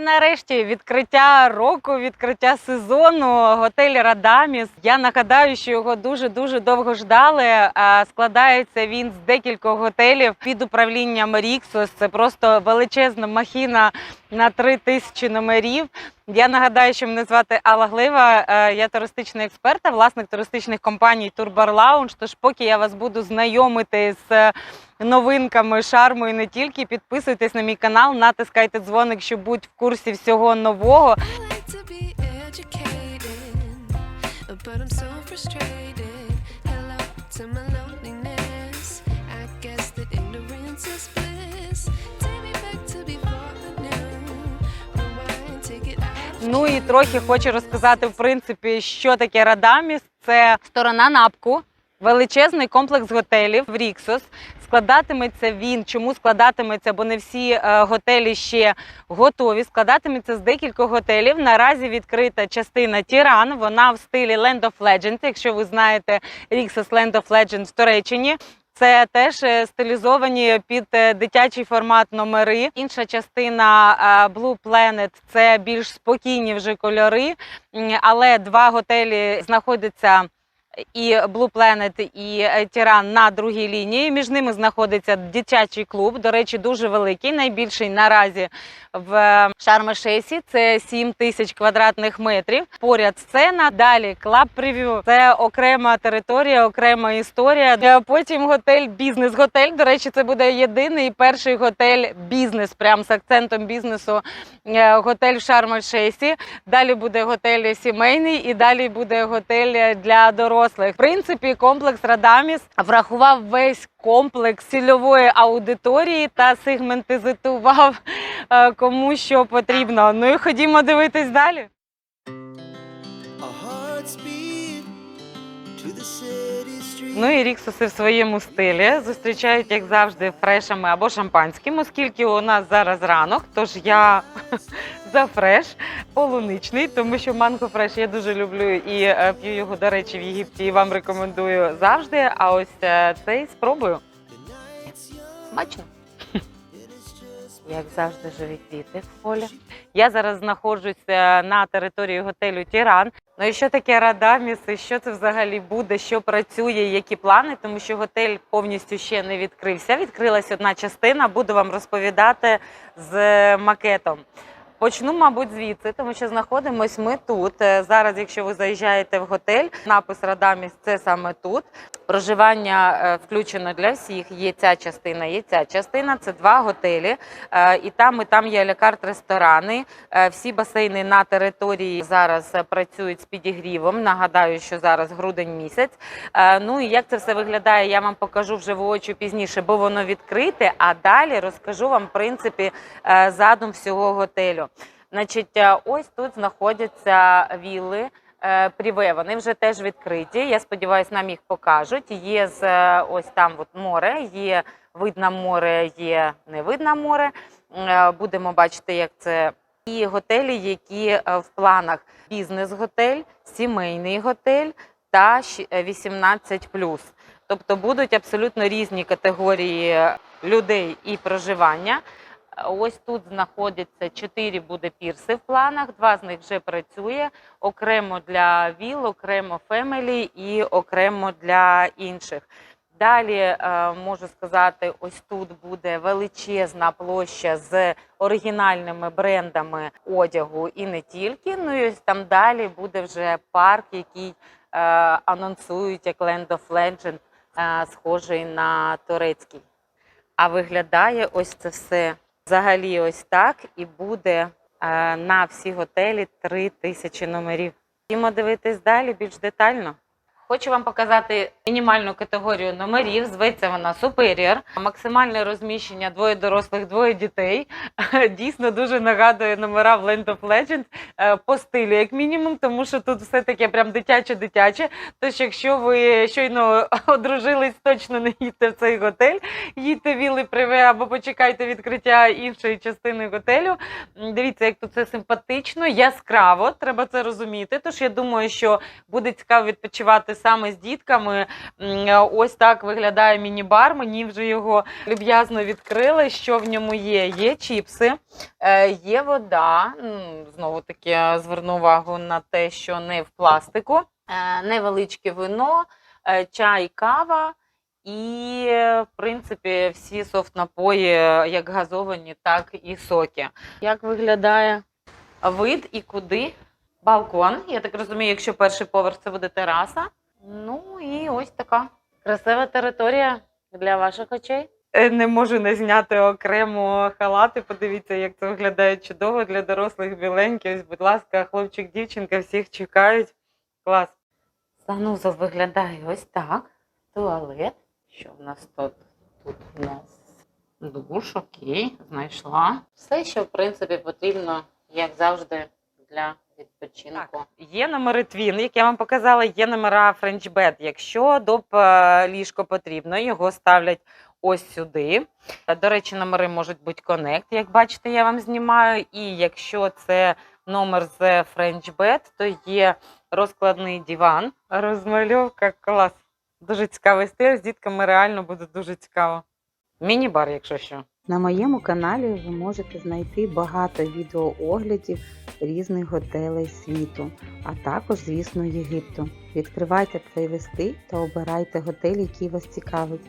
нарешті відкриття року, відкриття сезону. Готель Радаміс. Я нагадаю, що його дуже дуже довго ждали. Складається він з декількох готелів під управлінням Ріксос. Це просто величезна махіна на три тисячі номерів. Я нагадаю, що мене звати Алла Глива. е, Я туристичний експерт, а власник туристичних компаній Турбар Лаунж. Тож, поки я вас буду знайомити з новинками шарму і не тільки, підписуйтесь на мій канал, натискайте дзвоник, щоб бути в курсі всього нового. But I'm so frustrated. Hello to my loneliness. Ну і трохи хочу розказати, в принципі, що таке Радаміс. Це сторона напку, величезний комплекс готелів в Ріксос. Складатиметься він. Чому складатиметься? Бо не всі е, готелі ще готові. Складатиметься з декількох готелів. Наразі відкрита частина Тіран. Вона в стилі Land of Legends. Якщо ви знаєте Ріксос Land of Legends в Туреччині. Це теж е, стилізовані під е, дитячий формат номери. Інша частина е, Blue Planet – це більш спокійні вже кольори, але два готелі знаходяться. І Blue Planet, і е, Тіран на другій лінії. Між ними знаходиться дитячий клуб. До речі, дуже великий, найбільший наразі в Шарм-Шейсі. Це 7 тисяч квадратних метрів. Поряд сцена. Далі клаб прев'ю. Це окрема територія, окрема історія. Е, Потім готель бізнес. Готель. До речі, це буде єдиний перший готель бізнес, прям з акцентом бізнесу. е, Готель в Шарм-Шейсі. Далі буде готель сімейний, і далі буде готель для дорослих. В принципі, комплекс Радаміс врахував весь комплекс цільової аудиторії та сегментизував е, кому що потрібно. Ну і ходімо дивитись далі. Ну і ріксуси в своєму стилі зустрічають, як завжди, фрешами або шампанським, оскільки у нас зараз ранок, тож я за фреш полуничний, тому що манго фреш я дуже люблю і е, п'ю його, до речі, в Єгипті і вам рекомендую завжди. А ось е, цей спробую. Смачно. Як завжди, живі квіти в полі. Я зараз знаходжуся на території готелю Тіран. Ну і що таке Радаміс, і що це взагалі буде, що працює, які плани, тому що готель повністю ще не відкрився. Відкрилась одна частина, буду вам розповідати з макетом. Почну, мабуть, звідси, тому що знаходимось ми тут. Е, Зараз, якщо ви заїжджаєте в готель, напис Радаміс це саме тут. Проживання е, включено для всіх. Є ця частина, є ця частина. Це два готелі. Е, І там, і там є лякарт ресторани. Всі басейни на території зараз працюють з підігрівом. Нагадаю, що зараз грудень місяць. Ну і як це все виглядає, я вам покажу вже воочию пізніше, бо воно відкрите. А далі розкажу вам, в принципі, задум всього готелю. Значить, е, ось тут знаходяться вілли. е, Пріве, вони вже теж відкриті. Я сподіваюся, нам їх покажуть. Є з е, ось там от море, є вид на море, є не вид море. Будемо бачити, як це. І готелі, які в планах бізнес-готель, сімейний готель та е, 18+. Тобто будуть абсолютно різні категорії людей і проживання. Ось тут знаходяться чотири буде пірси в планах. Два з них вже працює окремо для ВІЛ, окремо фемелі і окремо для інших. Далі е, можу сказати, ось тут буде величезна площа з оригінальними брендами одягу і не тільки. Ну і ось там далі буде вже парк, який е, анонсують як Land of Legend, е, схожий на турецький. А виглядає ось це все взагалі ось так і буде е, на всі готелі 3 тисячі номерів. Ходімо дивитись далі більш детально. Хочу вам показати мінімальну категорію номерів. Зветься вона Superior. Максимальне розміщення двоє дорослих, двоє дітей. Дійсно дуже нагадує номера в Land of Legends е, по стилю, як мінімум, тому що тут все таке прям дитяче-дитяче. Тож, якщо ви щойно одружились, точно не їдьте в цей готель, їдьте в Вілли Приве або почекайте відкриття іншої частини готелю. Дивіться, як тут це симпатично, яскраво, треба це розуміти. Тож я думаю, що буде цікаво відпочивати саме з дітками. Ось так виглядає міні-бар. Мені вже його люб'язно відкрили. Що в ньому є? Є чіпси, е, є вода. Знову таки зверну увагу на те, що не в пластику, Е, невеличке вино, е, чай, кава. І, в принципі, всі софт-напої, як газовані, так і соки. Як виглядає вид і куди? Балкон. Я так розумію, якщо перший поверх це буде тераса. Ну і ось така красива територія для ваших очей. Е, Не можу не зняти окремо халати. Подивіться, як це виглядає чудово для дорослих біленьких. Ось, будь ласка, хлопчик, дівчинка, всіх чекають. Клас. Санузел виглядає ось так. Туалет. Що в нас тут? Тут у нас душ, окей, знайшла. Все, що в принципі потрібно, як завжди, для відпочинку. Є номери Twin, як я вам показала, є номера Bed. Якщо доп е, ліжко потрібно, його ставлять ось сюди. До речі, номери можуть бути Connect, як бачите, я вам знімаю. І якщо це номер з Bed, то є розкладний диван. Розмальовка клас. Дуже цікавий стиль. З дітками реально буде дуже цікаво. Міні-бар, якщо що. На моєму каналі ви можете знайти багато відеооглядів різних готелей світу, а також, звісно, Єгипту. Відкривайте плейлисти та обирайте готель, який вас цікавить.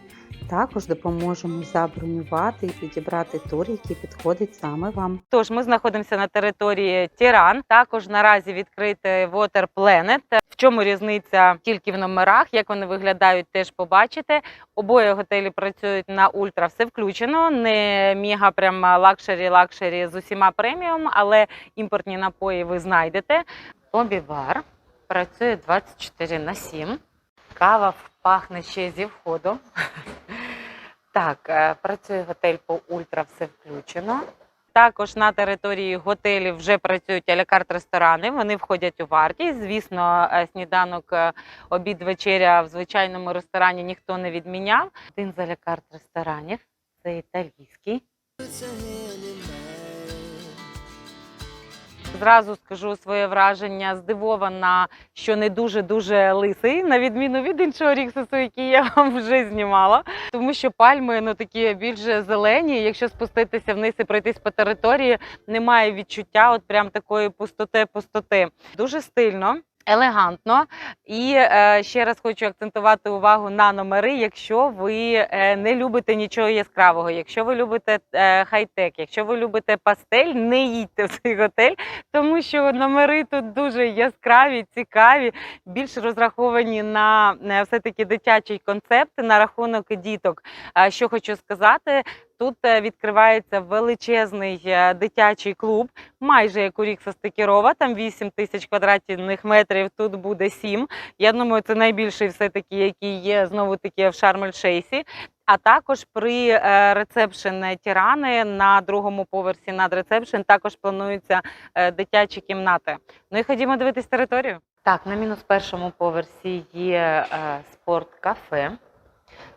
Також допоможемо забронювати і підібрати тур, який підходить саме вам. Тож ми знаходимося на території Тіран. Також наразі відкритий Water Planet. В чому різниця тільки в номерах, як вони виглядають, теж побачите. Обоє готелі працюють на ультра, все включено. Не мега прям лакшері, лакшері з усіма преміум, але імпортні напої ви знайдете. Лобі-бар працює 24 на 7. Кава пахне ще зі входу. Так, е, працює готель по ультра, все включено. Також на території готелів вже працюють алякарт ресторани. Вони входять у вартість. Звісно, е, сніданок, е, обід, вечеря в звичайному ресторані ніхто не відміняв. Один з алякарт ресторанів це італійський. Зразу скажу своє враження, здивована, що не дуже дуже лисий, на відміну від іншого ріксусу, який я вам вже знімала. Тому що пальми ну такі більш зелені. Якщо спуститися вниз і пройтись по території, немає відчуття от прям такої пустоти, пустоти. Дуже стильно. Елегантно і е, ще раз хочу акцентувати увагу на номери. Якщо ви е, не любите нічого яскравого, якщо ви любите е, хай-тек, якщо ви любите пастель, не їдьте в цей готель, тому що номери тут дуже яскраві, цікаві, більш розраховані на е, все-таки дитячий концепт на рахунок діток. А Що хочу сказати, тут е, відкривається величезний е, дитячий клуб, майже як у Рікса Стикірова, там 8 тисяч квадратних метрів, тут буде 7. Я думаю, це найбільший все-таки, який є знову таки в Шарм-ель-Шейсі. А також при е, рецепшн Тірани на другому поверсі над рецепшн також плануються дитячі кімнати. Ну і ходімо дивитись територію. Так, на мінус першому поверсі є спорт-кафе.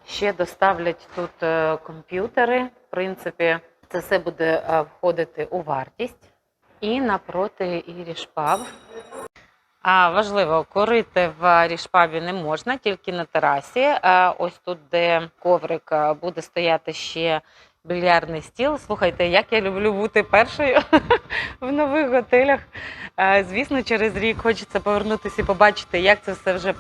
Ще доставлять тут е, комп'ютери. В принципі, це все буде е, входити у вартість. І напроти і рішпаб. А, важливо, курити в рішпабі не можна, тільки на терасі. Ось тут, де коврик е, буде стояти ще більярдний стіл. Слухайте, як я люблю бути першою в нових готелях. Звісно, через рік хочеться повернутися і побачити, як це все вже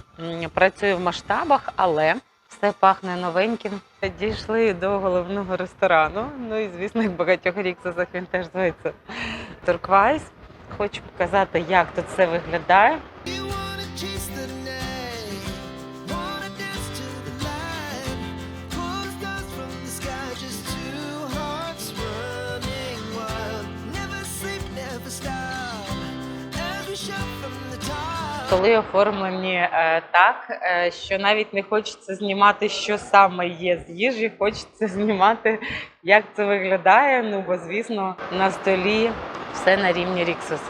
працює в масштабах, але все пахне новеньким. Дійшли до головного ресторану. Ну і звісно, як багатьох ріксах він теж зветься Турквайз. Хочу показати, як тут все виглядає. Коли оформлені е, так, е, що навіть не хочеться знімати, що саме є з їжі, хочеться знімати, як це виглядає. Ну бо звісно, на столі все на рівні Ріксус.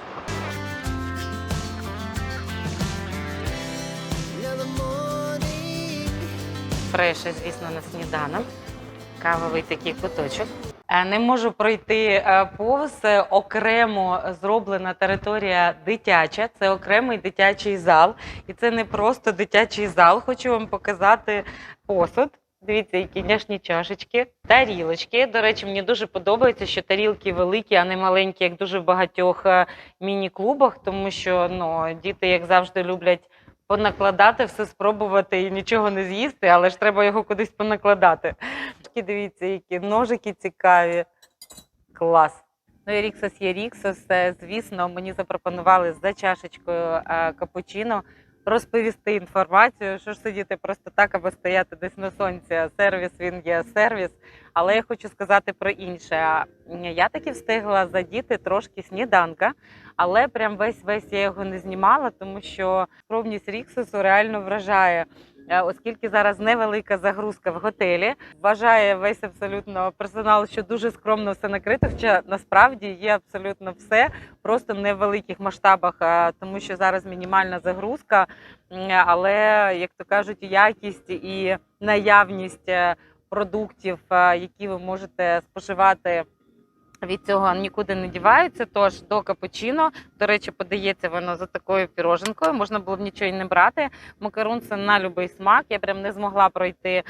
Now Фреша, звісно, на сніданок. Кавовий такий куточок. Е, Не можу пройти е, повз е, окремо зроблена територія дитяча. Це окремий дитячий зал. І це не просто дитячий зал. Хочу вам показати посуд. Дивіться, які няшні чашечки, тарілочки. До речі, мені дуже подобається, що тарілки великі, а не маленькі, як дуже в багатьох міні-клубах, тому що ну, діти, як завжди, люблять понакладати, все спробувати і нічого не з'їсти, але ж треба його кудись понакладати. Дивіться, які ножики цікаві. Клас. Ну і Ріксос є Ріксос. Е, Звісно, мені запропонували за чашечкою е, капучино розповісти інформацію, що ж сидіти просто так, або стояти десь на сонці. Сервіс він є сервіс. Але я хочу сказати про інше. Я таки встигла задіти трошки сніданка, але прям весь весь я його не знімала, тому що скромність ріксусу реально вражає. Е, Оскільки зараз невелика загрузка в готелі, вважає весь абсолютно персонал, що дуже скромно все накрито. Хоча насправді є абсолютно все, просто не в великих масштабах, е, тому що зараз мінімальна загрузка, але як то кажуть, якість і наявність е, продуктів, які ви можете споживати. Від цього нікуди не діваються. Тож до капучино, до речі, подається воно за такою піроженкою. Можна було б нічого й не брати. Макарун це на будь-який смак. Я прям не змогла пройти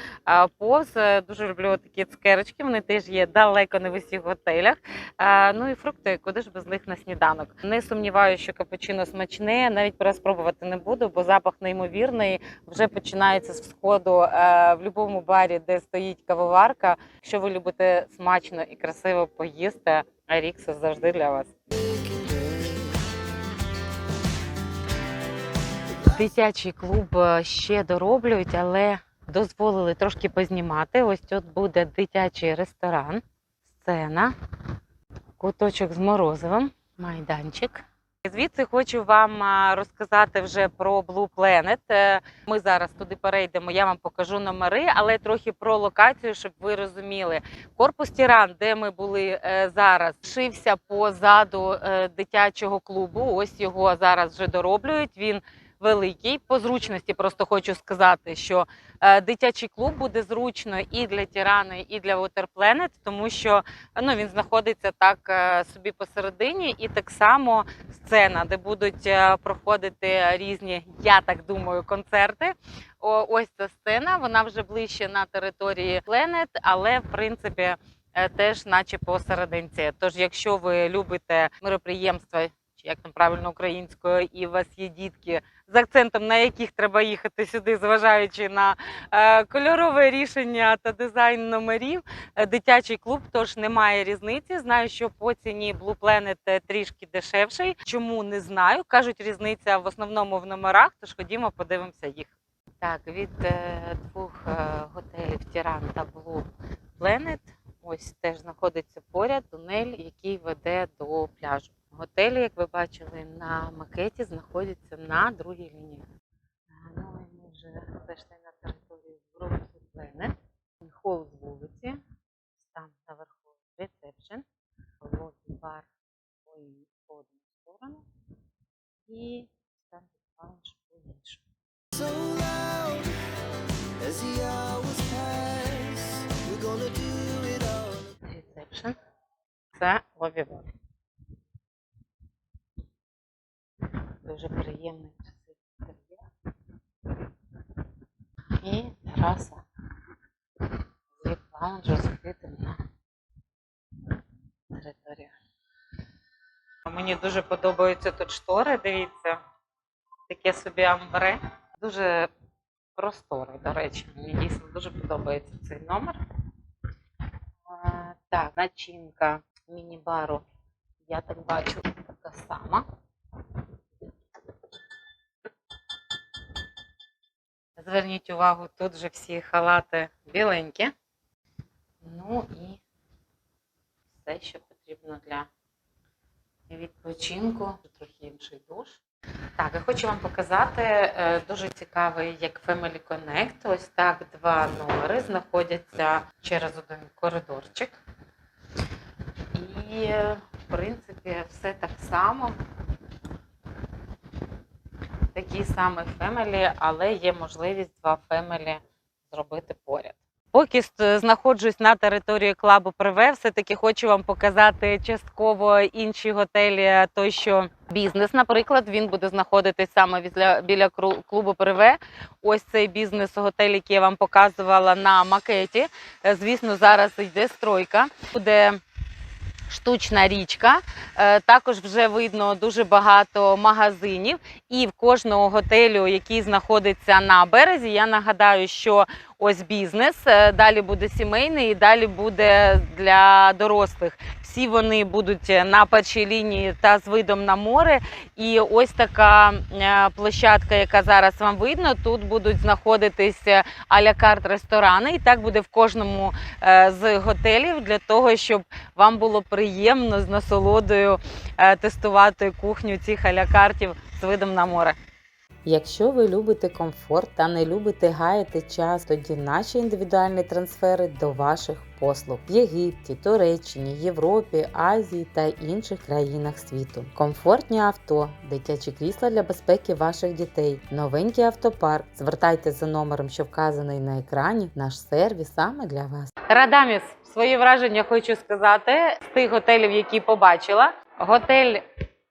повз. Дуже люблю такі цукерочки. Вони теж є далеко не в усіх готелях. Ну і фрукти, куди ж без них на сніданок. Не сумніваюся, що капучино смачне. Навіть переспробувати не буду, бо запах неймовірний. Вже починається з сходу е, в будь-якому барі, де стоїть кавоварка. Якщо ви любите смачно і красиво поїсти, Арікса завжди для вас. Дитячий клуб е, ще дороблюють, але дозволили трошки познімати. Ось тут буде дитячий ресторан, сцена, куточок з морозивом, майданчик. Звідси хочу вам розказати вже про Blue Planet. Е, Ми зараз туди перейдемо, я вам покажу номери, але трохи про локацію, щоб ви розуміли. Корпус Тіран, де ми були е, зараз, шився позаду е, дитячого клубу. Ось його зараз вже дороблюють. Він великий. По зручності просто хочу сказати, що е, дитячий клуб буде зручно і для Тірани, і для Water Planet, тому що ну, він знаходиться так е, собі посередині, і так само сцена, де будуть е, проходити різні, я так думаю, концерти. О, ось ця сцена, вона вже ближче на території Planet, але в принципі теж, наче посерединці. Тож, якщо ви любите мероприємства, як там правильно українською, і у вас є дітки з акцентом, на яких треба їхати сюди, зважаючи на е, кольорове рішення та дизайн номерів, е, дитячий клуб, тож немає різниці. Знаю, що по ціні Blue Planet е, трішки дешевший. Чому не знаю? кажуть, різниця в основному в номерах. Тож ходімо, подивимося їх. Так, від двох готелів Тіран та Blue Planet ось теж знаходиться поряд тунель, який веде до пляжу. Готелі, як ви бачили на макеті, знаходяться на другій лінії. Ну і ми вже зайшли на територію Blue Planet. Хол з вулиці, там наверху ресепшн, лобі бар по одну сторону і стендап лаунж по іншу. So loud as Дуже приємний інтер'єр. І тераса з віп-лаунжу з на територію. Мені дуже подобаються тут штори, дивіться. Таке собі амбре. Дуже просторе, до речі. Мені дійсно дуже подобається цей номер. Так, начинка міні-бару, я так бачу, така сама. Зверніть увагу, тут же всі халати біленькі. Ну і все, що потрібно для відпочинку. Трохи інший душ. Так, я хочу вам показати е, дуже цікавий, як Family Connect. Ось так два номери знаходяться через один коридорчик. І, е, в принципі, все так само. Такий самий Family, але є можливість два Family зробити поряд. Поки знаходжусь на території клабу Приве, все-таки хочу вам показати частково інші готелі. Той, що бізнес, наприклад, він буде знаходитись саме біля, клубу Приве. Ось цей бізнес-готель, який я вам показувала на макеті. Е, Звісно, зараз йде стройка. Буде штучна річка. Е, Також вже видно дуже багато магазинів. І в кожного готелю, який знаходиться на березі, я нагадаю, що ось бізнес, е, далі буде сімейний, і далі буде для дорослих. Всі вони будуть на першій лінії та з видом на море. І ось така е, площадка, яка зараз вам видно, тут будуть знаходитись е, а-ля карт ресторани. І так буде в кожному е, з готелів для того, щоб вам було приємно з насолодою е, тестувати кухню цих а-ля з видом на море. Якщо ви любите комфорт та не любите гаяти час, тоді наші індивідуальні трансфери до ваших послуг в Єгипті, Туреччині, Європі, Азії та інших країнах світу. Комфортні авто, дитячі крісла для безпеки ваших дітей, новенький автопарк. Звертайтеся за номером, що вказаний на екрані. Наш сервіс саме для вас. Радаміс, свої враження хочу сказати з тих готелів, які побачила. Готель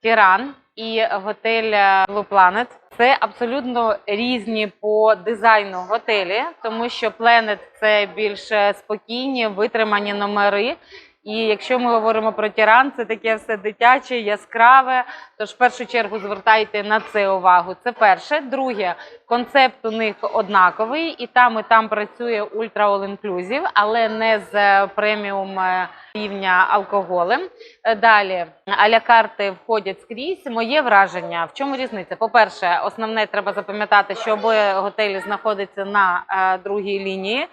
Тіран і готель е, Blue Planet. Це абсолютно різні по дизайну готелі, тому що Planet – це більш спокійні, витримані номери. І якщо ми говоримо про Тіран, це таке все дитяче, яскраве. Тож в першу чергу звертайте на це увагу. Це перше. Друге, концепт у них однаковий, і там, і там працює ультра all inclusive, але не з е, преміум е, рівня алкоголем. Е, Далі аля карти входять скрізь. Моє враження. В чому різниця? По-перше, основне треба запам'ятати, що обоє готелі знаходяться на другій лінії.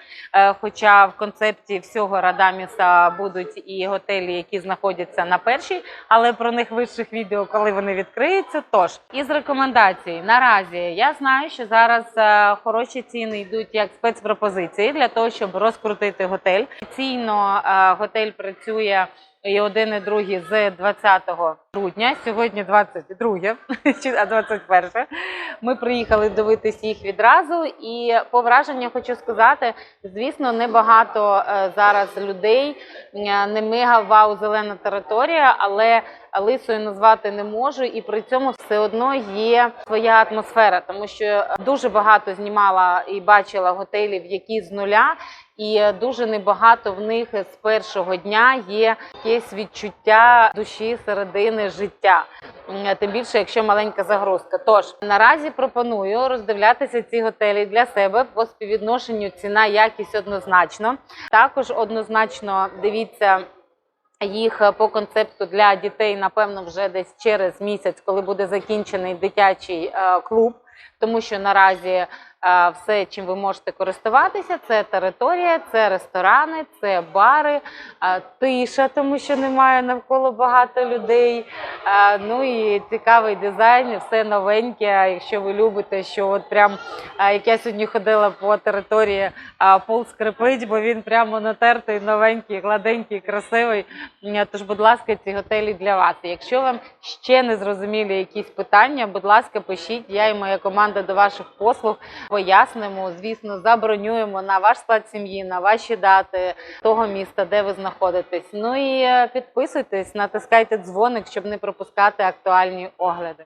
Хоча в концепті всього Радаміса будуть і готелі, які знаходяться на першій, але про них вищих відео, коли вони відкриються. Тож із рекомендацій наразі я знаю, що зараз е, хороші ціни йдуть як спецпропозиції для того, щоб розкрутити готель. Офіційно е, готель працює. І один, і другий з 20 грудня. Сьогодні 22, чи- а 21. Ми приїхали дивитись їх відразу. І по враженню хочу сказати, звісно, небагато е, зараз людей, е, не мега вау зелена територія, але лисою назвати не можу. І при цьому все одно є своя атмосфера, тому що дуже багато знімала і бачила готелів, які з нуля. І е, дуже небагато в них з першого дня є якесь відчуття душі середини життя. Тим більше, якщо маленька загрузка. Тож наразі пропоную роздивлятися ці готелі для себе по співвідношенню ціна якість однозначно. Також однозначно дивіться. Їх е, по концепту для дітей, напевно, вже десь через місяць, коли буде закінчений дитячий е, клуб, тому що наразі все, чим ви можете користуватися, це територія, це ресторани, це бари, тиша, тому що немає навколо багато людей. Ну і цікавий дизайн, все новеньке. Якщо ви любите, що от прям як я сьогодні ходила по території, пол скрипить, бо він прямо натертий, новенький, гладенький, красивий. Тож, будь ласка, ці готелі для вас. Якщо вам ще не зрозумілі якісь питання, будь ласка, пишіть. Я і моя команда до ваших послуг пояснимо. Звісно, забронюємо на ваш склад сім'ї, на ваші дати того міста, де ви знаходитесь. Ну і е, підписуйтесь, натискайте дзвоник, щоб не пропускати актуальні огляди.